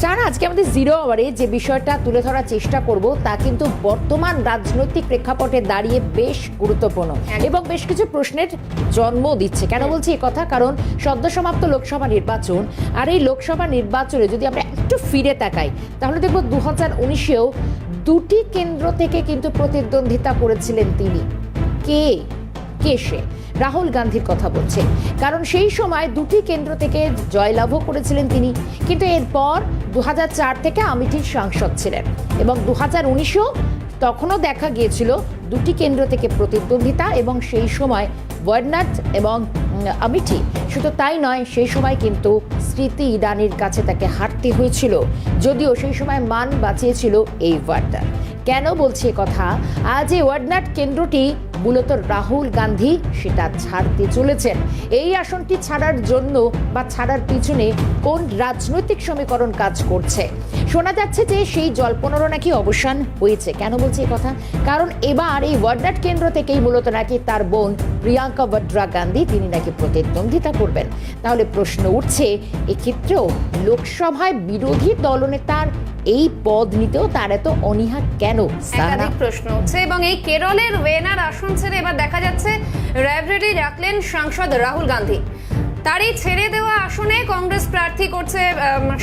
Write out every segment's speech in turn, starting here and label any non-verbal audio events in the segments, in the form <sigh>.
Sir আজকে আমাদের zero আওয়ারে যে বিষয়টা তুলে ধরার চেষ্টা করব তা কিন্তু বর্তমান রাজনৈতিক প্রেক্ষাপটে দাঁড়িয়ে বেশ গুরুত্বপূর্ণ এবং বেশ কিছু প্রশ্নের জন্ম দিচ্ছে। কেন বলছি এই কথা? কারণ সদ্য সমাপ্ত লোকসভা নির্বাচন আর এই লোকসভা নির্বাচনে যদি আমরা একটু ফিরে তাকাই তাহলে দেখব দু হাজার উনিশেও দুটি কেন্দ্র থেকে কিন্তু প্রতিদ্বন্দ্বিতা করেছিলেন তিনি। কে? কে সে? রাহুল গান্ধীর কথা বলছে। কারণ সেই সময় দুটি কেন্দ্র থেকে জয়লাভও করেছিলেন তিনি। কিন্তু এরপর দু হাজার চার থেকে আমিঠির সাংসদ ছিলেন এবং দু হাজার উনিশেও তখনও দেখা গিয়েছিল দুটি কেন্দ্র থেকে প্রতিদ্বন্দ্বিতা এবং সেই সময় ওয়ারনাথ এবং আমিঠি শুধু তাই নয়, সেই সময় কিন্তু স্মৃতি ইরানির কাছে তাকে হারতে হয়েছিল। যদিও সেই সময় মান বাঁচিয়েছিল এই ওয়ার্ডার কেন বলছি কথা? আজ এই ওয়ার্ডনাট কেন্দ্রটি মূলত রাহুল গান্ধী সেটা ছাড়তে চলেছেন। এই আসনটি ছাড়ার জন্য বা ছাড়ার পিছনে কোন রাজনৈতিক সমীকরণ কাজ করছে? শোনা যাচ্ছে যে সেই জল্পনারও নাকি অবসান হয়েছে। কেন বলছি এই কথা? কারণ এবার এই ওয়ার্ডনাট কেন্দ্র থেকেই মূলত নাকি তার বোন প্রিয়াঙ্কা বড্রা গান্ধী তিনি নাকি প্রতিদ্বন্দ্বিতা করবেন। তাহলে প্রশ্ন উঠছে এক্ষেত্রেও লোকসভায় বিরোধী দলনেতার এই পদ নিতেও তার এত অনীহা কেন? একাধিক প্রশ্ন উঠছে এবং এই কেরলের ওয়েনার আসন ছেড়ে এবার দেখা যাচ্ছে রায়বরেলি রাখলেন সাংসদ রাহুল গান্ধী। তারই ছেড়ে দেওয়া আসনে কংগ্রেস প্রার্থী করছে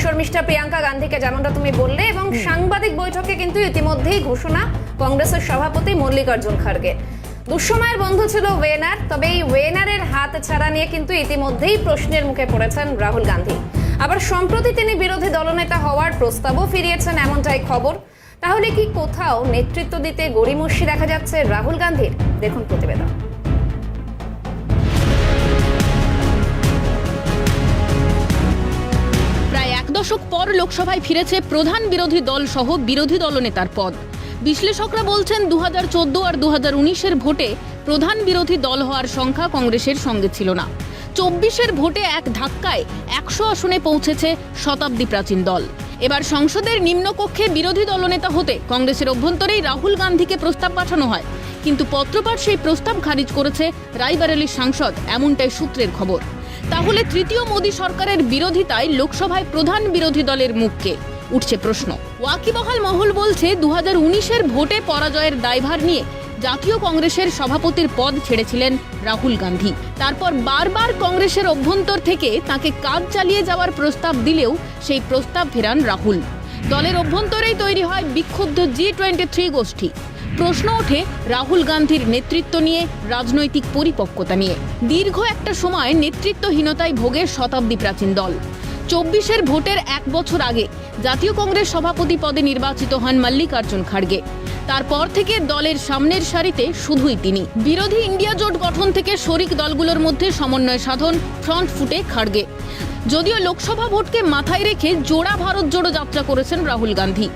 শর্মিষ্ঠা প্রিয়াঙ্কা গান্ধীকে যেমনটা তুমি বললে এবং সাংবাদিক বৈঠকে কিন্তু ইতিমধ্যেই ঘোষণা কংগ্রেসের সভাপতি মল্লিকার্জুন খাড়গে দুঃসময়ের বন্ধু ছিল ওয়েনার তবে এই ওয়েনারের হাত ছাড়া নিয়ে কিন্তু ইতিমধ্যেই প্রশ্নের মুখে পড়েছেন রাহুল গান্ধী। আবার সম্প্রতি তিনি বিরোধী দলনেতা হওয়ার প্রস্তাবও ফিরিয়েছেন এমনটাই খবর। তাহলে কি কোথাও নেতৃত্ব দিতে গড়িমসি দেখা যাচ্ছে রাহুল গান্ধীর? দেখুন প্রতিবেদন। প্রায় এক দশক পর লোকসভায় ফিরেছে প্রধান বিরোধী দল সহ বিরোধী দলনেতার পদ। বিশ্লেষকরা বলছেন দু হাজার চোদ্দ আর দু হাজার ভোটে প্রধান বিরোধী দল হওয়ার সংখ্যা কংগ্রেসের সঙ্গে ছিল না। চব্বিশের ভোটে এক ধাক্কায় একশো আসনে পৌঁছেছে শতাব্দী প্রাচীন দল। এবার সংসদের নিম্নকক্ষে বিরোধী দলনেতা হতে কংগ্রেসের অভ্যন্তরেই রাহুল গান্ধীকে প্রস্তাব পাঠানো হয়। কিন্তু পত্রপাঠ সেই প্রস্তাব খারিজ করেছে রাইবারেলির সাংসদ, এমনটাই সূত্রের খবর। তাহলে তৃতীয় মোদী সরকারের বিরোধিতায় লোকসভায় প্রধান বিরোধী দলের মুখকে? উঠছে প্রশ্ন। ওয়াকিবহাল মহল বলছে দু হাজার ভোটে পরাজয়ের দায়ভার নিয়ে জাতীয় কংগ্রেসের সভাপতির পদ ছেড়েছিলেন রাহুল গান্ধী। তারপর বারবার কংগ্রেসের অভ্যন্তর থেকে তাকে কাজ চালিয়ে যাওয়ার প্রস্তাব দিলেও সেই প্রস্তাব ফেরান রাহুল। দলের অভ্যন্তরেই তৈরি হয় বিক্ষুব্ধ জি টোয়েন্টি থ্রি গোষ্ঠী। প্রশ্ন ওঠে রাহুল গান্ধীর নেতৃত্ব নিয়ে, রাজনৈতিক পরিপক্কতা নিয়ে। দীর্ঘ একটা সময় নেতৃত্বহীনতায় ভোগে শতাব্দী প্রাচীন দল। চব্বিশের ভোটের এক বছর আগে জাতীয় কংগ্রেস সভাপতি পদে নির্বাচিত হন মল্লিকার্জুন খাড়গে। তারপর থেকে দলের সামনের সারিতে শুধুই তিনি। বিরোধী ইন্ডিয়া জোট গঠন থেকে শরিক দলগুলোর মধ্যে সমন্বয় সাধন, ফ্রন্ট ফুটে খাড়গে। যদিও লোকসভা ভোটকে মাথায় রেখে জোড়া ভারত জোড়ো যাত্রা করেছেন রাহুল গান্ধী।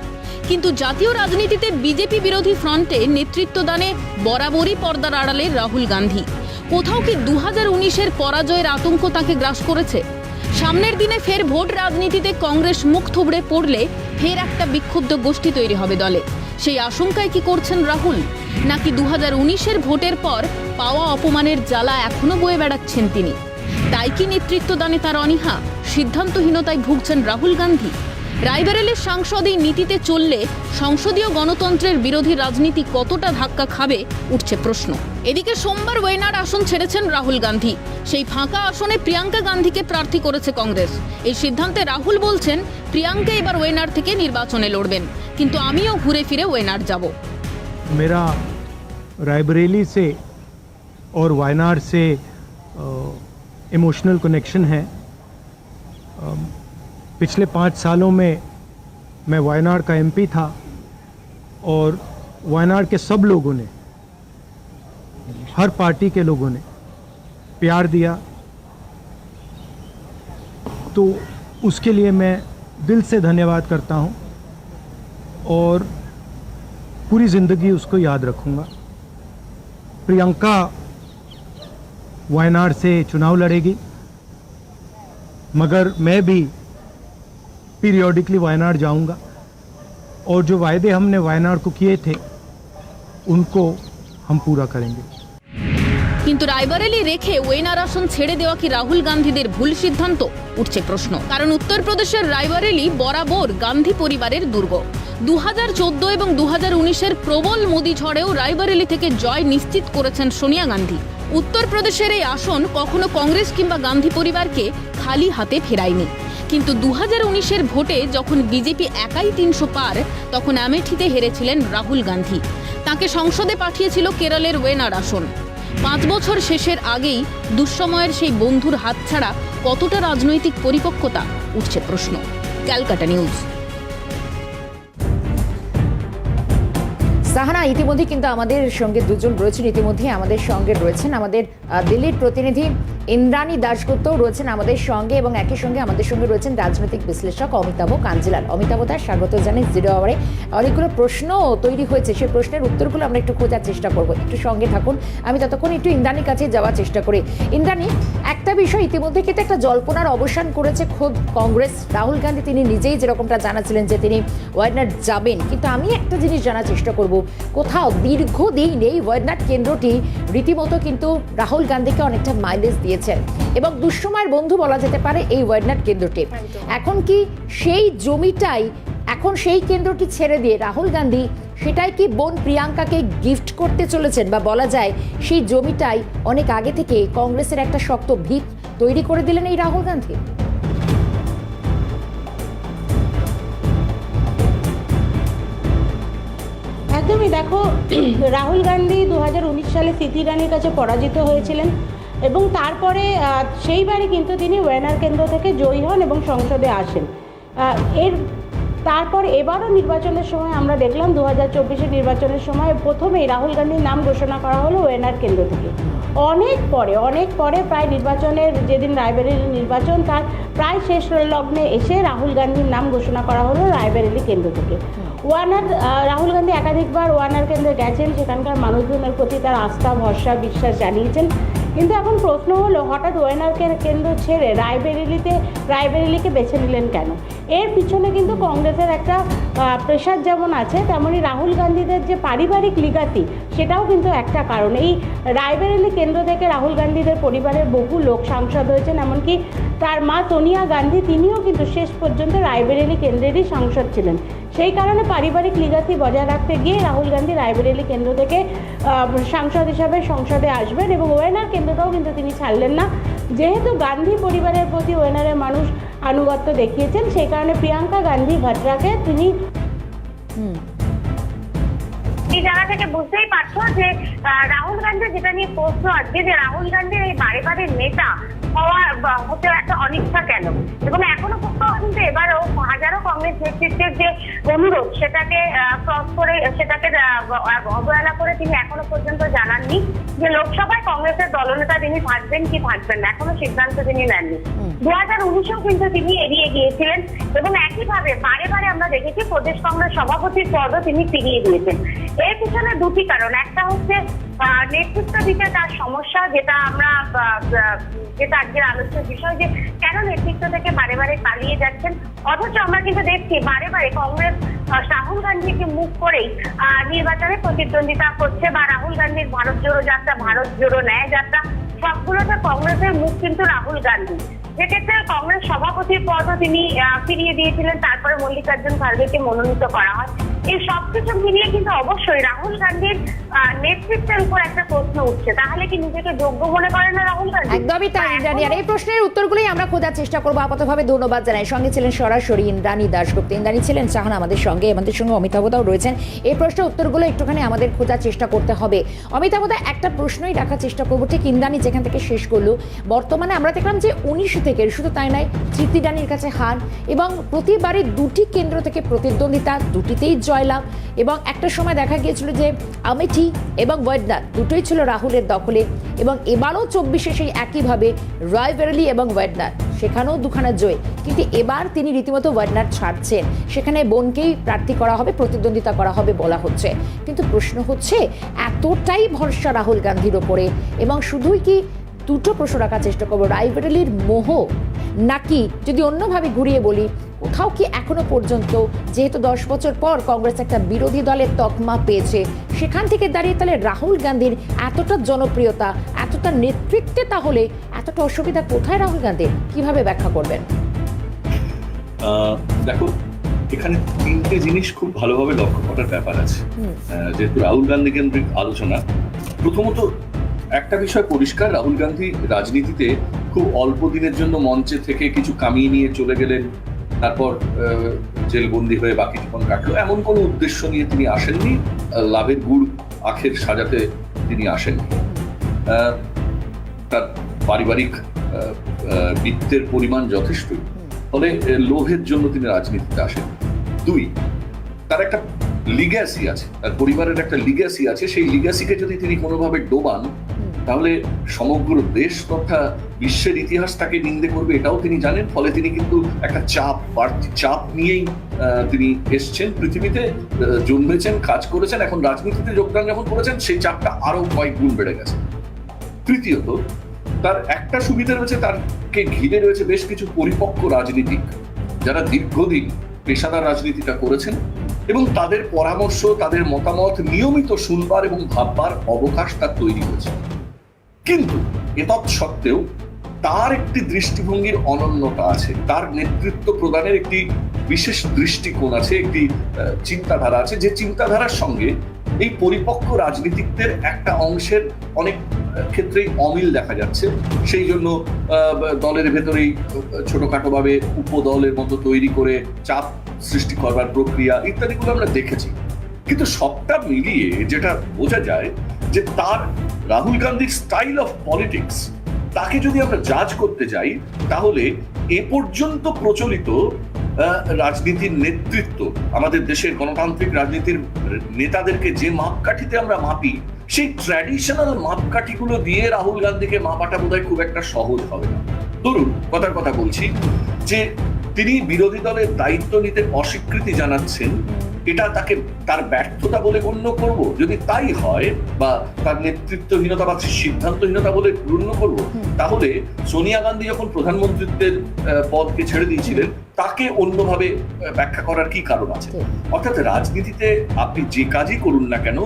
কিন্তু জাতীয় রাজনীতিতে বিজেপি বিরোধী ফ্রন্টে নেতৃত্ব দানে বরাবরই পর্দার আড়ালে রাহুল গান্ধী। কোথাও কি দু হাজার উনিশের পরাজয়ের আতঙ্ক তাকে গ্রাস করেছে? সামনের দিনে ফের ভোট রাজনীতিতে কংগ্রেস মুখ থুবড়ে পড়লে ফের একটা বিক্ষুব্ধ গোষ্ঠী তৈরি হবে দলে। সেই আশঙ্কায় কি করছেন রাহুল? নাকি দু হাজার ভোটের পর পাওয়া অপমানের জ্বালা এখনও বয়ে বেড়াচ্ছেন তিনি? তাই কি নেতৃত্ব দানে তার অনীহা? সিদ্ধান্তহীনতায় ভুগছেন রাহুল গান্ধী? রায়বেরেলের সাংসদ এই নীতিতে চললে সংসদীয় গণতন্ত্রের বিরোধী রাজনীতি কতটা ধাক্কা খাবে উঠছে প্রশ্ন এদিকে সোমবার ওয়েনার আসন ছেড়েছেন রাহুল গান্ধী সেই ফাঁকা আসনে প্রিয়াঙ্কা গান্ধীকে প্রার্থী করেছে কংগ্রেস এই সিদ্ধান্তে রাহুল বলছেন প্রিয়াঙ্কা এবার ওয়েনার থেকে নির্বাচনে লড়বেন কিন্তু আমিও ঘুরে ফিরে ওয়েনার যাব मेरा रायबरेली से और वायनाड से इमोशनल कनेक्शन है अम, पिछले पाँच सालों में मैं वायनाड का एमपी था और वायनाड के सब लोगों ने, हर पार्टी के लोगों ने प्यार दिया। तो उसके लिए मैं दिल से धन्यवाद करता हूँ और पूरी ज़िंदगी उसको याद रखूँगा। प्रियंका वायनाड से चुनाव लड़ेगी, मगर मैं भी पीरियोडिकली वायनाड जाऊंगा और जो वायदे हमने वायनाड को किए थे उनको हम पूरा करेंगे কিন্তু রায়বারেলি রেখে ওয়েনার আসন ছেড়ে দেওয়া কি রাহুল গান্ধীদের ভুল সিদ্ধান্ত উঠছে প্রশ্ন কারণ উত্তরপ্রদেশের রায়বারেলি বরাবর গান্ধী পরিবারের দুর্গ দু এবং দু হাজার উনিশের প্রবল মোদী ঝড়েও রায়বারেলি থেকে জয় নিশ্চিত করেছেন সোনিয়া গান্ধী উত্তরপ্রদেশের এই আসন কখনো কংগ্রেস কিংবা গান্ধী পরিবারকে খালি হাতে ফেরায়নি কিন্তু দু হাজার উনিশের ভোটে যখন বিজেপি একাই তিনশো পার, তখন আমেঠিতে হেরেছিলেন রাহুল গান্ধী। তাকে সংসদে পাঠিয়েছিল কেরলের ওয়েনার আসন। পাঁচ বছর শেষের আগেই দুঃসময়ের সেই বন্ধুর হাত ছাড়া কতটা রাজনৈতিক পরিপক্কতা, উঠছে প্রশ্ন। ক্যালকাটা নিউজ। সাহানা ইতিমধ্যে কিন্তু আমাদের সঙ্গে দুজন রয়েছেন। ইতিমধ্যে আমাদের সঙ্গে রয়েছেন আমাদের দিল্লির প্রতিনিধি ইন্দ্রাণী দাশগুপ্তও রয়েছেন আমাদের সঙ্গে এবং একই সঙ্গে আমাদের সঙ্গে রয়েছেন রাজনৈতিক বিশ্লেষক অমিতাভ কাঞ্জিলাল। অমিতাভ দাস স্বাগত জানাই জিরো আওয়ারে অনেকগুলো প্রশ্ন তৈরি হয়েছে, সেই প্রশ্নের উত্তরগুলো আমরা একটু খোঁজার চেষ্টা করব। একটু সঙ্গে থাকুন, আমি ততক্ষণ একটু ইন্দ্রাণীর কাছে যাওয়ার চেষ্টা করি। ইন্দ্রাণী, একটা বিষয় ইতিমধ্যে কিন্তু একটা জল্পনার অবসান করেছে খোদ কংগ্রেস। রাহুল গান্ধী তিনি নিজেই যেরকমটা জানাছিলেন যে তিনি ওয়াইনাট যাবেন, কিন্তু আমি একটা জিনিস জানার চেষ্টা করব। কোথাও দীর্ঘদিন এই ওয়াইনাট কেন্দ্রটি রীতিমতো কিন্তু রাহুল গান্ধীকে অনেকটা মাইলেজ দিয়েছেন। এবং দুঃসময়ের বন্ধু বলা যেতে পারে এই ওয়াইনাট কেন্দ্রটি। এখন কি সেই জমিটাই এখন সেই কেন্দ্রটি ছেড়ে দিয়ে রাহুল গান্ধী সেটাই কি বোন প্রিয়াঙ্কাকে গিফট করতে চলেছেন? বা বলা যায় সেই জমিটাই অনেক আগে থেকে কংগ্রেসের একটা শক্ত ভিত তৈরি করে দিলেন এই রাহুল গান্ধী। একদমই দেখো <clears throat> রাহুল গান্ধী দু হাজার উনিশ সালে স্মৃতি ইরানির কাছে পরাজিত হয়েছিলেন। এবং তারপরে আহ, সেইবারই কিন্তু তিনি ওয়েনার কেন্দ্র থেকে জয়ী হন এবং সংসদে আসেন। এর তারপর এবারও নির্বাচনের সময় আমরা দেখলাম দু হাজার চব্বিশের নির্বাচনের সময় প্রথমেই রাহুল গান্ধীর নাম ঘোষণা করা হলো ওয়েনার কেন্দ্র থেকে। অনেক পরে অনেক পরে প্রায় নির্বাচনের যেদিন রায়বেরেলি নির্বাচন তার প্রায় শেষ লগ্নে এসে রাহুল গান্ধীর নাম ঘোষণা করা হলো রায়বেরেলি কেন্দ্র থেকে। ওয়ানার রাহুল গান্ধী একাধিকবার ওয়ানার কেন্দ্রে গেছেন সেখানকার মানুষজনের প্রতি তার আস্থা ভরসা বিশ্বাস জানিয়েছেন। কিন্তু এখন প্রশ্ন হলো, হঠাৎ ওয়েনার কে- কেন্দ্র ছেড়ে রায়বেরেলিতে, রায়বেরেলিকে বেছে নিলেন কেন? এর পিছনে কিন্তু কংগ্রেসের একটা প্রেশার যেমন আছে তেমনই রাহুল গান্ধীদের যে পারিবারিক লিগাতি সেটাও কিন্তু একটা কারণ। এই রায়বেরেলি কেন্দ্র থেকে রাহুল গান্ধীদের পরিবারের বহু লোক সাংসদ হয়েছেন, এমনকি তার মা সোনিয়া গান্ধী, তিনিও কিন্তু শেষ পর্যন্ত রায়বেরেলি কেন্দ্রেরই সাংসদ ছিলেন। সেই কারণে পারিবারিক লিগাসি বজায় রাখতে গিয়ে রাহুল গান্ধী রায়বেরেলি কেন্দ্র থেকে সাংসদ হিসাবে সংসদে আসবেন এবং ওয়েনার কেন্দ্রটাও কিন্তু তিনি ছাড়লেন না। যেহেতু গান্ধী পরিবারের প্রতি ওয়েনারের মানুষ আনুগত্য দেখিয়েছেন সেই কারণে প্রিয়াঙ্কা গান্ধী ভাট্রাকে তিনি এই জায়গা থেকে বুঝতেই পারছ যে রাহুল গান্ধী যেটা নিয়ে প্রশ্ন আজকে যে রাহুল গান্ধীর এই বারে বারে নেতা হওয়া হতে একটা অনিচ্ছা কেন? এবং এখনও পর্যন্ত এবারও হাজারো কংগ্রেস নেতৃত্বের যে অনুরোধ সেটাকে ক্রস করে সেটাকে অবহেলা করে তিনি এখনও পর্যন্ত জানাননি যে লোকসভায় কংগ্রেসের দলনেতা তিনি থাকবেন কি থাকবেন না। এখনও সিদ্ধান্ত তিনি নেননি। দু হাজার উনিশেও কিন্তু তিনি এড়িয়ে গিয়েছিলেন এবং একইভাবে বারে বারে আমরা দেখেছি প্রদেশ কংগ্রেস সভাপতির পদও তিনি ফিরিয়ে দিয়েছেন। এর পিছনে দুটি কারণ। একটা হচ্ছে নেতৃত্ব তার সমস্যা, যেটা আমরা যেটা আজকের আলোচ্য বিষয় যে কেন নেতৃত্ব থেকে বারে বারে পালিয়ে যাচ্ছেন, অথচ আমরা কিন্তু দেখছি বারে বারে কংগ্রেস রাহুল গান্ধীকে মুখ করেই নির্বাচনে প্রতিদ্বন্দ্বিতা করছে বা রাহুল গান্ধীর ভারত জোড়ো যাত্রা, ভারত জোড়ো ন্যায় যাত্রা, সবগুলোতে কংগ্রেসের মুখ কিন্তু রাহুল গান্ধী। সেক্ষেত্রে কংগ্রেস সভাপতির পদও তিনি ফিরিয়ে দিয়েছিলেন। তারপরে মল্লিকার্জুন খাড়গেকে মনোনীত করা হয়। এই সবকিছু মিলিয়ে কিন্তু অবশ্যই রাহুল গান্ধীর নেতৃত্বের উপর একটা প্রশ্ন উঠছে। তাহলে কি নিজেকে যোগ্য মনে করেন না রাহুল গান্ধী? একদমই তাই ইন্দ্রাণী। আর এই প্রশ্নের উত্তরগুলোই আমরা খোঁজার চেষ্টা করব। আপাতভাবে ধন্যবাদ জানাই। সঙ্গে ছিলেন সরাসরি ইন্দ্রাণী দাশগুপ্ত। ইন্দ্রাণী ছিলেন চাহান আমাদের সঙ্গে। আমাদের সঙ্গে অমিতাভদাও রয়েছেন। এই প্রশ্নের উত্তরগুলো একটুখানি আমাদের খোঁজার চেষ্টা করতে হবে। অমিতাভদা একটা প্রশ্নই রাখার চেষ্টা করব। ঠিক ইন্দ্রাণী যেখান থেকে শেষ করল বর্তমানে আমরা দেখলাম যে উনিশ থেকে, শুধু তাই নয়, তৃপ্তি রানীর কাছে হার এবং প্রতিবারই দুটি কেন্দ্র থেকে প্রতিদ্বন্দ্বিতা, দুটিতেই জয়লাভ এবং একটা সময় দেখা গিয়েছিল যে আমেঠি এবং ওয়েডনাথ দুটোই ছিল রাহুলের দখলে এবং এবারও চব্বিশে সেই একইভাবে রায়বেরেলি এবং ওয়েডনাথ সেখানেও দুখানা জয়। কিন্তু এবার তিনি রীতিমতো ওয়েডনাথ ছাড়ছেন। সেখানে বোনকেই প্রার্থী করা হবে, প্রতিদ্বন্দ্বিতা করা হবে বলা হচ্ছে। কিন্তু প্রশ্ন হচ্ছে, এতটাই ভরসা রাহুল গান্ধীর ওপরে এবং শুধুই কি দুটো প্রশ্ন রাখার চেষ্টা করব। রায়বেরেলির মোহ। নাকি যদি অন্যভাবে ঘুরিয়ে বলি কোথাও কি এখনও পর্যন্ত যেহেতু দশ বছর পর কংগ্রেস একটা বিরোধী দলের তকমা পেয়েছে সেখান থেকে দাঁড়িয়ে তাহলে রাহুল গান্ধীর এতটা জনপ্রিয়তা এতটা নেতৃত্বে তাহলে এতটা অসুবিধা কোথায় রাহুল গান্ধীর? কীভাবে ব্যাখ্যা করবেন? দেখো এখানে তিনটে জিনিস খুব ভালোভাবে লক্ষ্য করার ব্যাপার আছে। যেহেতু রাহুল গান্ধী কেন্দ্রিক আলোচনা প্রথমত একটা বিষয় পরিষ্কার, রাহুল গান্ধী রাজনীতিতে খুব অল্প দিনের জন্য মঞ্চে থেকে কিছু কামিয়ে নিয়ে চলে গেলেন, তারপর জেলবন্দি হয়ে বাকি জীবন কাটলো। এমন কোনো উদ্দেশ্য নিয়ে তিনি আসেননি লাভের গুড় আখের সাজাতে তিনি আসেননি। তার পারিবারিক বৃত্তের পরিমাণ যথেষ্টই। ফলে লোভের জন্য তিনি রাজনীতিতে আসেন দুই, তার একটা লিগ্যাসি আছে, তার পরিবারের একটা লিগ্যাসি আছে। সেই লিগ্যাসিকে যদি তিনি কোনোভাবে ডোবান তাহলে সমগ্র দেশ তথা বিশ্বের ইতিহাস তাকে নিন্দে করবে এটাও তিনি জানেন, ফলে তিনি কিন্তু একটা চাপ, বাড়তি চাপ নিয়েই তিনি এসছেন। পৃথিবীতে জন্মেছেন, কাজ করেছেন, এখন রাজনীতিতে যোগদান যখন করেছেন, সেই চাপটা আরও কয়েক গুণ বেড়ে গেছে। তৃতীয়ত, তার একটা সুবিধা রয়েছে, তারকে ঘিরে রয়েছে বেশ কিছু পরিপক্ক রাজনীতিক, যারা দীর্ঘদিন পেশাদার রাজনীতিটা করেছেন এবং তাদের পরামর্শ, তাদের মতামত নিয়মিত শুনবার এবং ভাববার অবকাশ তার তৈরি হয়েছে। কিন্তু এতৎ সত্ত্বেও তার একটি দৃষ্টিভঙ্গির অনন্যতা আছে। তার নেতৃত্ব প্রদানের একটি বিশেষ দৃষ্টিকোণ আছে, একটি চিন্তাধারা আছে, যে চিন্তাধারার সঙ্গে এই পরিপক্ক রাজনীতিকদের একটা অংশের অনেক ক্ষেত্রেই অমিল দেখা যাচ্ছে। সেই জন্য দলের ভেতরেই ছোটখাটো ভাবে উপদলের মতো তৈরি করে চাপ সৃষ্টি করবার প্রক্রিয়া ইত্যাদিগুলো আমরা দেখেছি। কিন্তু সবটা মিলিয়ে যেটা বোঝা যায় যে তার রাহুল গান্ধীর স্টাইল অফ পলিটিক্স তাকে যদি আমরা জাজ করতে যাই, তাহলে এ পর্যন্ত প্রচলিত রাজনীতির নেতৃত্ব, আমাদের দেশের গণতান্ত্রিক রাজনীতির নেতাদেরকে যে মাপকাঠিতে আমরা মাপি, সেই ট্র্যাডিশনাল মাপকাঠিগুলো দিয়ে রাহুল গান্ধীকে মাপাটা বোধহয় খুব একটা সহজ হবে না। ধরুন, কথার কথা বলছি যে তিনি বিরোধী দলের দায়িত্ব নিতে অস্বীকৃতি জানাচ্ছেন এটা তাকে তার ব্যর্থতা বলে গণ্য করব। যদি তাই হয় বা তার নেতৃত্বহীনতা বা সিদ্ধান্তহীনতা বলে গণ্য করব তাহলে সোনিয়া গান্ধী যখন প্রধানমন্ত্রীত্বের পদকে ছেড়ে দিয়েছিলেন তাকে অন্যভাবে ব্যাখ্যা করার কি কারণ আছে? অর্থাৎ রাজনীতিতে আপনি যে কাজই করুন না কেন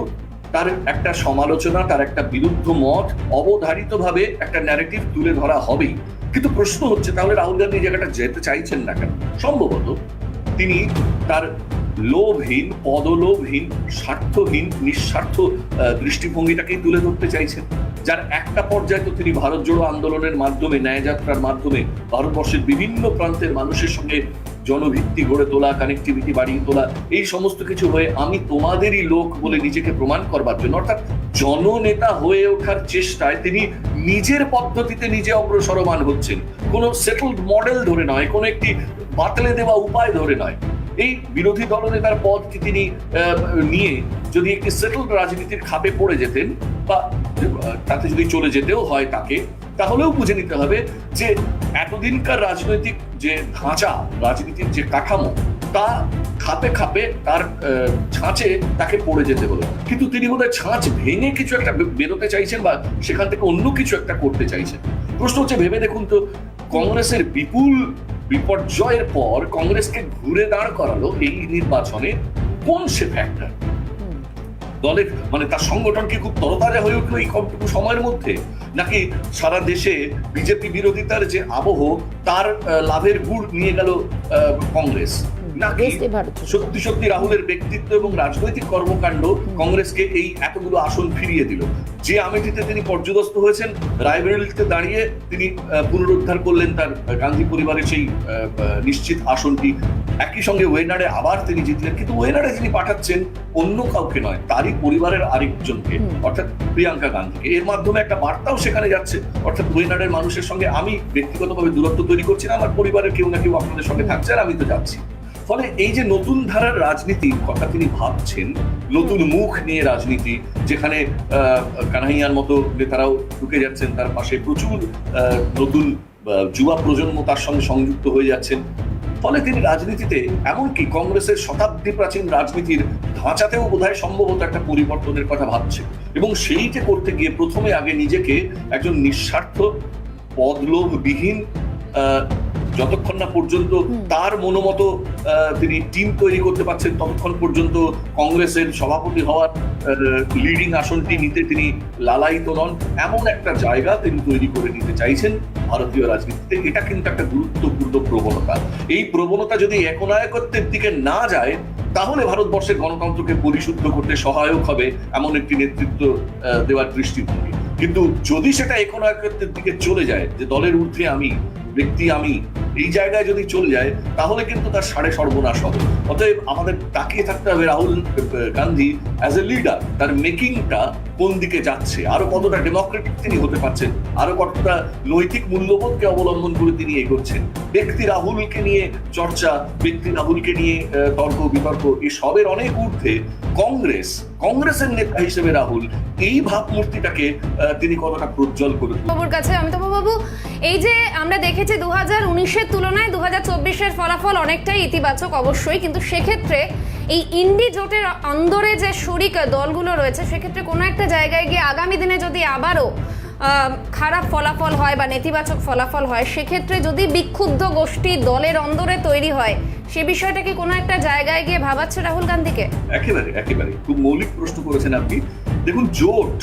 তার একটা সমালোচনা তার একটা বিরুদ্ধ মত অবধারিতভাবে একটা ন্যারেটিভ তুলে ধরা হবেই। কিন্তু প্রশ্ন হচ্ছে তাহলে রাহুল গান্ধী এই জায়গাটা যেতে চাইছেন না কেন? সম্ভবত তিনি তার লোভহীন, পদলোভহীন, স্বার্থহীন, নিঃস্বার্থ দৃষ্টিভঙ্গিটাকেই তুলে ধরতে চাইছেন। যার একটা পর্যায়ে তো তিনি ভারত জোড়ো আন্দোলনের মাধ্যমে, ন্যায়যাত্রার মাধ্যমে ভারতবর্ষের বিভিন্ন প্রান্তের মানুষের সঙ্গে জনভিত্তি গড়ে তোলা কানেক্টিভিটি বাড়িয়ে তোলা, এই সমস্ত কিছু হয়ে আমি তোমাদেরই লোক বলে নিজেকে প্রমাণ করবার জন্য, অর্থাৎ জননেতা হয়ে ওঠার চেষ্টায় তিনি নিজের পদ্ধতিতে নিজে অগ্রসরমান হচ্ছেন। কোনো সেটেলড মডেল ধরে নয়, কোনো একটি বাতলে দেওয়া উপায় ধরে নয়। এই বিরোধী দলনেতার পদটি তিনি নিয়ে যদি একটি সেটেলড রাজনীতির খাপে পড়ে যেতেন বা তাতে যদি চলে যেতেও হয় তাকে, তাহলেও বুঝে নিতে হবে যে এতদিনকার রাজনৈতিক যে ধাঁচা, রাজনীতির যে কাঠামো, তা খাপে খাপে তার ছাঁচে তাকে পড়ে যেতে হলো। কিন্তু তিনি বোধহয় ছাঁচ ভেঙে কিছু একটা বেরোতে চাইছেন বা সেখান থেকে অন্য কিছু একটা করতে চাইছেন। প্রশ্ন হচ্ছে, ভেবে দেখুন তো, কংগ্রেসের বিপুল বিপর্যয়ের পর কংগ্রেসকে ঘুরে দাঁড় করালো এই নির্বাচনে কোন সে ফ্যাক্টর দলের মানে তার সংগঠন কি খুব তরতাজা হয়ে উঠল এই কমটুকু সময়ের মধ্যে? নাকি সারা দেশে বিজেপি বিরোধিতার যে আবহ, তার লাভের গুড় নিয়ে গেল কংগ্রেস? নাকি সত্যি সত্যি রাহুলের ব্যক্তিত্ব এবং রাজনৈতিক কর্মকাণ্ড কংগ্রেসকে এই এতগুলো আসন ফিরিয়ে দিল। যে আমেঠিতে তিনি পর্যদস্ত হয়েছেন রায়বেরেলিতে দাঁড়িয়ে তিনি পুনরুদ্ধার করলেন তার গান্ধী পরিবারের সেই নিশ্চিত আসনটি। একই সঙ্গে ওয়েনারে আবার তিনি জিতলেন। কিন্তু ওয়েনারে তিনি পাঠাচ্ছেন অন্য কাউকে নয় তারই পরিবারের আরেকজনকে অর্থাৎ প্রিয়াঙ্কা গান্ধীকে। এর মাধ্যমে একটা বার্তাও সেখানে যাচ্ছে অর্থাৎ ওয়েনারের মানুষের সঙ্গে আমি ব্যক্তিগতভাবে দূরত্ব তৈরি করছি না আমার পরিবারের কেউ না কেউ আপনাদের সঙ্গে থাকছে আর আমি তো যাচ্ছি। ফলে এই যে নতুন ধারার রাজনীতির কথা তিনি ভাবছেন নতুন মুখ নিয়ে রাজনীতি যেখানে আহ, কানাইয়ার মতো নেতারাও ঢুকে যাচ্ছেন তার পাশে প্রচুর নতুন যুবা প্রজন্ম তার সঙ্গে সংযুক্ত হয়ে যাচ্ছেন। ফলে তিনি রাজনীতিতে এমনকি কংগ্রেসের শতাব্দী প্রাচীন রাজনীতির ধাঁচাতেও বোধহয় সম্ভবত একটা পরিবর্তনের কথা ভাবছে এবং সেইটা করতে গিয়ে প্রথমে আগে নিজেকে একজন নিঃস্বার্থ পদলোভবিহীন আহ, যতক্ষণ না পর্যন্ত তার মনোমতো তিনি টিম তৈরি করতে পারছেন ততক্ষণ পর্যন্ত কংগ্রেসের সভাপতি হওয়ার লিডিং আসনটি নিতে তিনি লালায়িত নন। এমন একটা জায়গা তিনি তৈরি করে নিতে চাইছেন ভারতীয় রাজনীতিতে। এটা কিন্তু একটা গুরুত্বপূর্ণ প্রবণতা। এই প্রবণতা যদি একনায়কত্বের দিকে না যায় তাহলে ভারতবর্ষের গণতন্ত্রকে পরিশুদ্ধ করতে সহায়ক হবে এমন একটি নেতৃত্ব আহ, দেওয়ার দৃষ্টিভঙ্গি। কিন্তু যদি সেটা একনায়কত্বের দিকে চলে যায় যে দলের ঊর্ধ্বে আমি ব্যক্তি আমি। এই জায়গায় যদি চলে যায়, তাহলে কিন্তু তার সাড়ে সর্বনাশ হবে। অতএব আমাদের তাকিয়ে থাকতে হবে Rahul Gandhi as a leader তার মেকিংটা কোন দিকে যাচ্ছে? আরও কতটা ডেমোক্রেটিক তিনি হতে পারছেন? আরও কতটা নৈতিক মূল্যবোধকে অবলম্বন করে তিনি এগোচ্ছেন? ব্যক্তি রাহুলকে নিয়ে চর্চা, ব্যক্তি রাহুলকে নিয়ে তর্ক, বিতর্ক, এসবের অনেক ঊর্ধ্বে কংগ্রেস, কংগ্রেসের নেতা হিসেবে রাহুল, এই ভাবমূর্তিটাকে তিনি কতটা প্রজ্জ্বল করে। বাবুর কাছে অমিতাভ বাবু এই যে আমরা দেখেছি দু হাজার উনিশের তুলনায় দু হাজার চব্বিশের ফলাফল অনেকটাই ইতিবাচক অবশ্যই কিন্তু সেক্ষেত্রে এই ইন্ডি জোটের অন্দরে যে শরিক দলগুলো রয়েছে সেক্ষেত্রে কোনো একটা জায়গায় গিয়ে আগামী দিনে যদি আবারও খারাপ ফলাফল হয় বা নেতিবাচক ফলাফল হয় সেক্ষেত্রে যদি বিক্ষুব্ধ গোষ্ঠী দলের অন্দরে তৈরি হয় সে বিষয়টা কি কোনো একটা জায়গায় গিয়ে ভাবাচ্ছে রাহুল গান্ধীকে? একেবারে একেবারে। খুব মৌলিক প্রশ্ন করেছেন আপনি। দেখুন জোট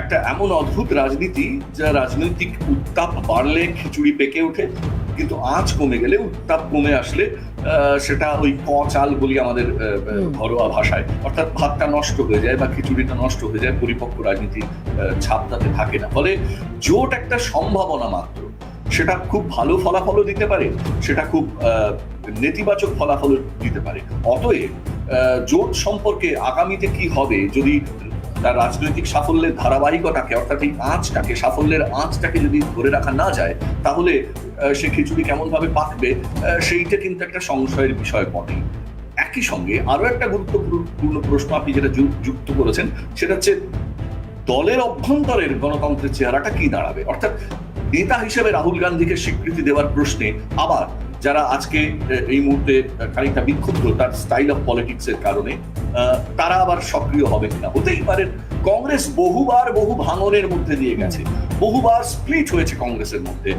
একটা এমন অদ্ভুত রাজনীতি যা রাজনৈতিক উত্তাপ বাড়লে খিচুড়ি পেকে ওঠে। কিন্তু আঁচ কমে গেলে উত্তাপ কমে আসলে সেটা ওই ক চাল বলি আমাদের ঘরোয়া ভাষায়। অর্থাৎ ভাতটা নষ্ট হয়ে যায় বা খিচুড়িটা নষ্ট হয়ে যায় পরিপক্ক রাজনীতি ছাপ তাতে থাকে না। ফলে জোট একটা সম্ভাবনা মাত্র। সেটা খুব ভালো ফলাফলও দিতে পারে সেটা খুব আহ, নেতিবাচক ফলাফল দিতে পারে। অতএব আহ, জোট সম্পর্কে আগামীতে কি হবে যদি তার রাজনৈতিক সাফল্যের ধারাবাহিকতাকে, অর্থাৎ এই আঁচটাকে, সাফল্যের আঁচটাকে যদি ধরে রাখা না যায়, তাহলে সে খিচুড়ি কেমন ভাবে পাকবে সেইটা কিন্তু একটা সংশয়ের বিষয় বটে একই সঙ্গে আরও একটা গুরুত্বপূর্ণ প্রশ্ন আপনি যেটা যুক্ত করেছেন, সেটা হচ্ছে দলের অভ্যন্তরের গণতন্ত্রের চেহারাটা কি দাঁড়াবে? অর্থাৎ নেতা হিসেবে রাহুল গান্ধীকে স্বীকৃতি দেওয়ার প্রশ্নে আবার যারা আজকে এই মুহূর্তে খানিকটা বিক্ষুব্ধ তার স্টাইল অফ পলিটিক্স এর কারণে তারা আবার সক্রিয় হবে কিনা? হতেই পারে কংগ্রেস বহুবার বহু ভাঙনের মধ্যে দিয়ে গেছে। বহুবার স্প্লিট হয়েছে কংগ্রেসের মধ্যে।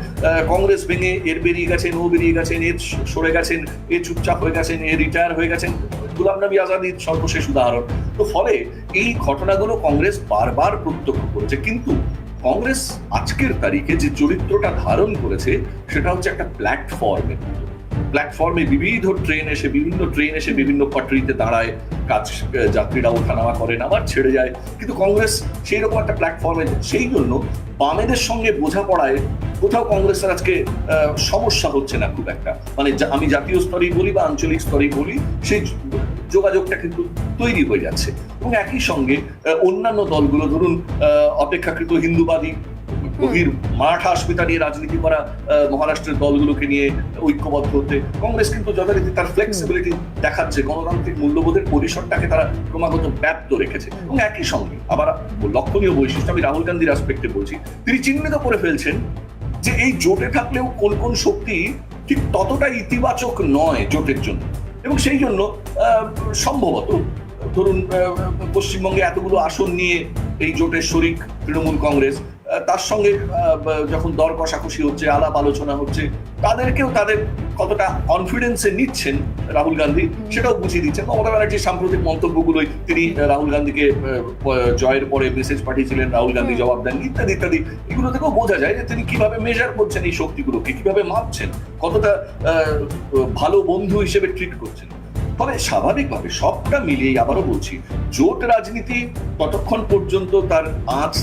কংগ্রেস ভেঙে এর বেরিয়ে গেছেন, ও বেরিয়ে গেছেন, এর সরে গেছেন, এ চুপচাপ হয়ে গেছেন, এ রিটায়ার হয়ে গেছেন। গুলাম নবী আজাদির সর্বশেষ উদাহরণ। তো ফলে এই ঘটনাগুলো কংগ্রেস বারবার প্রত্যক্ষ করেছে। কিন্তু কংগ্রেস আজকের তারিখে যে চরিত্রটা ধারণ করেছে, সেটা হচ্ছে একটা প্ল্যাটফর্মের মতো প্ল্যাটফর্মে বিবিধ ট্রেন এসে, বিভিন্ন ট্রেন এসে বিভিন্ন পাটরিতে দাঁড়ায়, কাজ যাত্রীরা যাত্রীরা ওঠানামা করেন আবার ছেড়ে যায়। কিন্তু কংগ্রেস সেই রকম একটা প্ল্যাটফর্মে সেই জন্য বামেদের সঙ্গে বোঝাপড়ায় কোথাও কংগ্রেসের আজকে সমস্যা হচ্ছে না খুব একটা। মানে আমি জাতীয় স্তরেই বলি বা আঞ্চলিক স্তরেই বলি, সেই যোগাযোগটা কিন্তু তৈরি হয়ে যাচ্ছে। এবং একই সঙ্গে অন্যান্য দলগুলো, ধরুন অপেক্ষাকৃত হিন্দুবাদী, গভীর মারাঠা অস্মিতা নিয়ে রাজনীতি করা মহারাষ্ট্রের দলগুলোকে নিয়ে ঐক্যবদ্ধ হতে, কংগ্রেস কিন্তু যথারীতি তার ফ্লেক্সিবিলিটি দেখাচ্ছে, গণতান্ত্রিক মূল্যবোধের পরিসরটাকে তারা ক্রমাগত ব্যাপ্ত রেখেছে। এবং একই সঙ্গে, আবার লক্ষণীয় বৈশিষ্ট্য, আমি রাহুল গান্ধীর আসপেক্টে বলছি, তিনি চিহ্নিত করে ফেলছেন যে এই জোটে থাকলেও কোন কোন শক্তি ঠিক ততটা ইতিবাচক নয় জোটের জন্য। এবং সেই জন্য সম্ভবত, ধরুন পশ্চিমবঙ্গে এতগুলো আসন নিয়ে এই জোটের শরিক তৃণমূল কংগ্রেস তার সঙ্গে যখন দর কষাকষি হচ্ছে আলাপ আলোচনা হচ্ছে তাদেরকেও তাদের কতটা কনফিডেন্সে নিচ্ছেন রাহুল গান্ধী সেটাও বুঝিয়ে দিচ্ছেন। মমতা ব্যানার্জির সাম্প্রতিক মন্তব্যগুলোই তিনি রাহুল গান্ধীকে জয়ের পরে মেসেজ পাঠিয়েছিলেন রাহুল গান্ধী জবাব দেন ইত্যাদি ইত্যাদি। এগুলো থেকেও বোঝা যায় যে তিনি কীভাবে মেজার করছেন এই শক্তিগুলোকে কীভাবে মাপছেন কতটা ভালো বন্ধু হিসেবে ট্রিট করছেন। তবে স্বাভাবিকভাবে সবটা মিলিয়ে আবারও বলছি, জোট রাজনীতি ততক্ষণ পর্যন্ত তার আঁচ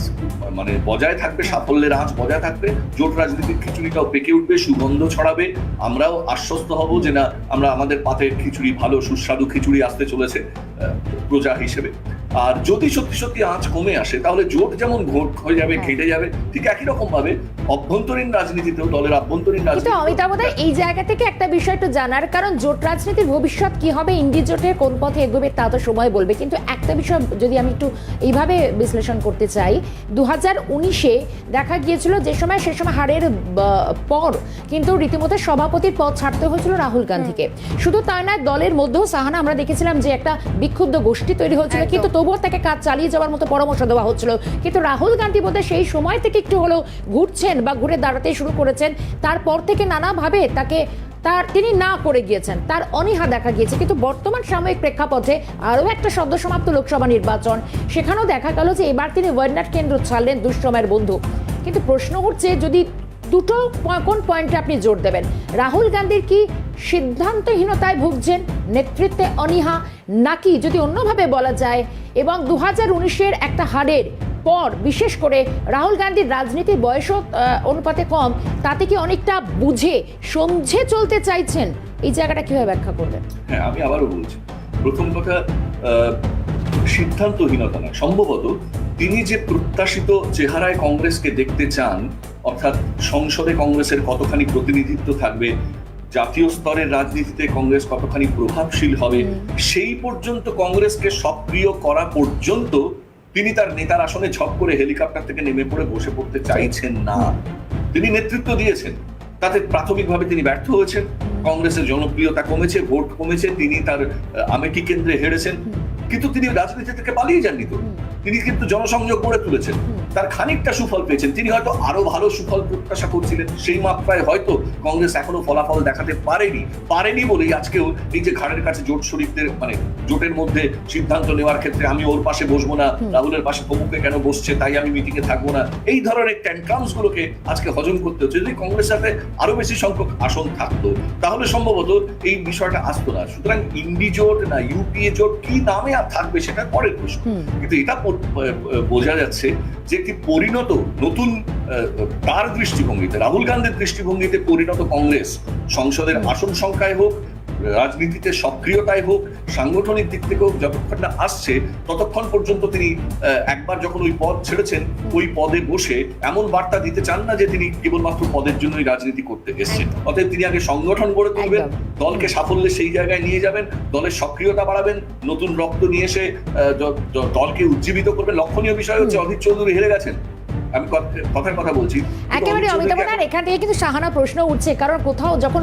মানে বজায় থাকবে, সাফল্যের আঁচ বজায় থাকবে। জোট রাজনীতির খিচুড়িটাও পেকে উঠবে, সুগন্ধ ছড়াবে। আমরাও আশ্বস্ত হব যে না, আমরা আমাদের পাতের খিচুড়ি ভালো, সুস্বাদু খিচুড়ি আসতে চলেছে প্রজা হিসেবে। আর যদি সত্যি সত্যি আঁচ কমে আসে তাহলে জোট যেমন ঘোট হয়ে যাবে ঘেটে যাবে ঠিক একই রকম ভাবে অভ্যন্তরীণ রাজনীতিতেও দলের অভ্যন্তরীণ রাজনীতি অমিতাভ এই জায়গা থেকে একটা বিষয় একটু জানার কারণ জোট রাজনীতির ভবিষ্যৎ কি হবে ইন্ডি জোটে কোন পথে এগোবে তা তো সময় বলবে। কিন্তু একটা বিষয় যদি আমি একটু এইভাবে বিশ্লেষণ করতে চাই দু হাজার উনিশে দেখা গিয়েছিল যে সময় সে সময় হারের পর কিন্তু রীতিমতো সভাপতির পদ ছাড়তে হয়েছিল রাহুল গান্ধীকে। শুধু তা নয় দলের মধ্যেও সাহানা আমরা দেখেছিলাম যে একটা বিক্ষুব্ধ গোষ্ঠী তৈরি হয়েছিল কিন্তু তবুও তাকে কাজ চালিয়ে যাওয়ার মতো পরামর্শ দেওয়া হচ্ছিল। কিন্তু রাহুল গান্ধী বোধহয় সেই সময় থেকে একটু হলেও ঘুরছেন বা ঘুরে দাঁড়াতে শুরু করেছেন। তারপর থেকে নানাভাবে তাকে তার তিনি না করে গিয়েছেন। তার অনীহা দেখা গিয়েছে। কিন্তু বর্তমান সাময়িক প্রেক্ষাপটে আরও একটা সদ্য সমাপ্ত লোকসভা নির্বাচন, সেখানেও দেখা গেল যে এবার তিনি ওয়ার্নাট কেন্দ্র ছাড়লেন দুঃসময়ের বন্ধু। কিন্তু প্রশ্ন হচ্ছে যদি দুটো কোন পয়েন্টে আপনি জোর দেবেন? রাহুল গান্ধীর কি সিদ্ধান্তহীনতায় ভুগছেন? নেতৃত্বে অনীহা? নাকি যদি অন্যভাবে বলা যায়, এবং দু হাজার উনিশের একটা হারের পর, বিশেষ করে রাহুল গান্ধীর রাজনীতির বয়সও অনুপাতে কম, তাতে কি অনেকটা বুঝে, সমঝে চলতে চাইছেন? এই জায়গাটা কীভাবে ব্যাখ্যা করবেন? হ্যাঁ আমি আবারও বলছি। প্রথম কথা সিদ্ধান্তহীনতা না সম্ভবত তিনি যে প্রত্যাশিত চেহারায় কংগ্রেসকে দেখতে চান অর্থাৎ সংসদে কংগ্রেসের কতখানি প্রতিনিধিত্ব থাকবে জাতীয় স্তরের রাজনীতিতে কংগ্রেস কতখানি প্রভাবশীল হবে সেই পর্যন্ত কংগ্রেসকে সক্রিয় করা পর্যন্ত তিনি তার নেতার আসনে ঝপ করে হেলিকপ্টার থেকে নেমে পড়ে বসে পড়তে চাইছেন না। তিনি নেতৃত্ব দিয়েছেন তাতে প্রাথমিকভাবে তিনি ব্যর্থ হয়েছেন। কংগ্রেসের জনপ্রিয়তা কমেছে ভোট কমেছে তিনি তার আমেঠি কেন্দ্রে হেরেছেন। কিন্তু তিনি রাজনীতি থেকে পালিয়ে যাননি তো। তিনি কিন্তু জনসংযোগ গড়ে তুলেছেন। তার খানিকটা সুফল পেয়েছেন। তিনি হয়তো আরও ভালো সুফল প্রত্যাশা করছিলেন সেই মাত্রায় হয়তো কংগ্রেস এখনও ফলাফল দেখাতে পারেনি। পারেনি বলেই আজকেও এই যে ঘাড়ের কাছে জোট শরীফদের মানে জোটের মধ্যে সিদ্ধান্ত নেওয়ার ক্ষেত্রে আমি ওর পাশে বসবো না রাহুলের পাশে প্রমুখে কেন বসছে তাই আমি মিটিং এ থাকব না। এই ধরনের ট্যান্ট্রামস গুলোকে আজকে হজম করতে হচ্ছে। যদি কংগ্রেস সাথে আরও বেশি সংখ্যক আসন থাকতো তাহলে সম্ভবত এই বিষয়টা আসতো না। সুতরাং ইন্ডি জোট না ইউপিএ জোট কি নামে আর থাকবে সেটা পরের প্রশ্ন। কিন্তু এটা বোঝা যাচ্ছে যে একটি পরিণত নতুন তার দৃষ্টিভঙ্গিতে রাহুল গান্ধীর দৃষ্টিভঙ্গিতে পরিণত কংগ্রেস সংসদের আসন সংখ্যায় হোক রাজনীতিতে সক্রিয়তাই হোক সাংগঠনিক দিক থেকে হোক যতক্ষণ না আসছে ততক্ষণ পর্যন্ত তিনি একবার যখন ওই পদ ছেড়েছেন ওই পদে বসে এমন বার্তা দিতে চান না যে তিনি কেবলমাত্র পদের জন্যই রাজনীতি করতে এসেছেন। অতএব তিনি আগে সংগঠন গড়ে তুলবেন দলকে সাফল্যে সেই জায়গায় নিয়ে যাবেন দলের সক্রিয়তা বাড়াবেন নতুন রক্ত নিয়ে এসে দলকে উজ্জীবিত করবেন। লক্ষণীয় বিষয় হচ্ছে অধীর চৌধুরী হেরে গেছেন। আমি কথার কথা বলছি। একেবারে অমিতাভ এখান থেকে কিন্তু সাহানা প্রশ্ন উঠছে। কারণ কোথাও যখন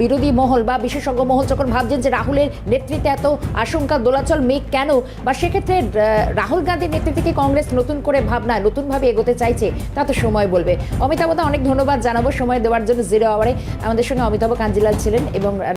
বিরোধী মহল বা বিশেষজ্ঞ মহল যখন ভাবছেন যে রাহুলের নেতৃত্বে এত আশঙ্কা দোলাচল মেঘ কেন? বা সেক্ষেত্রে রাহুল গান্ধীর নেতৃত্বে কি কংগ্রেস নতুন করে ভাবনা নতুনভাবে এগোতে চাইছে? তা তো সময় বলবে। অমিতাভ অনেক ধন্যবাদ জানাব। সময় দেওয়ার জন্য জিরো আওয়ারে আমাদের সঙ্গে অমিতাভ কাঞ্জিলাল ছিলেন এবং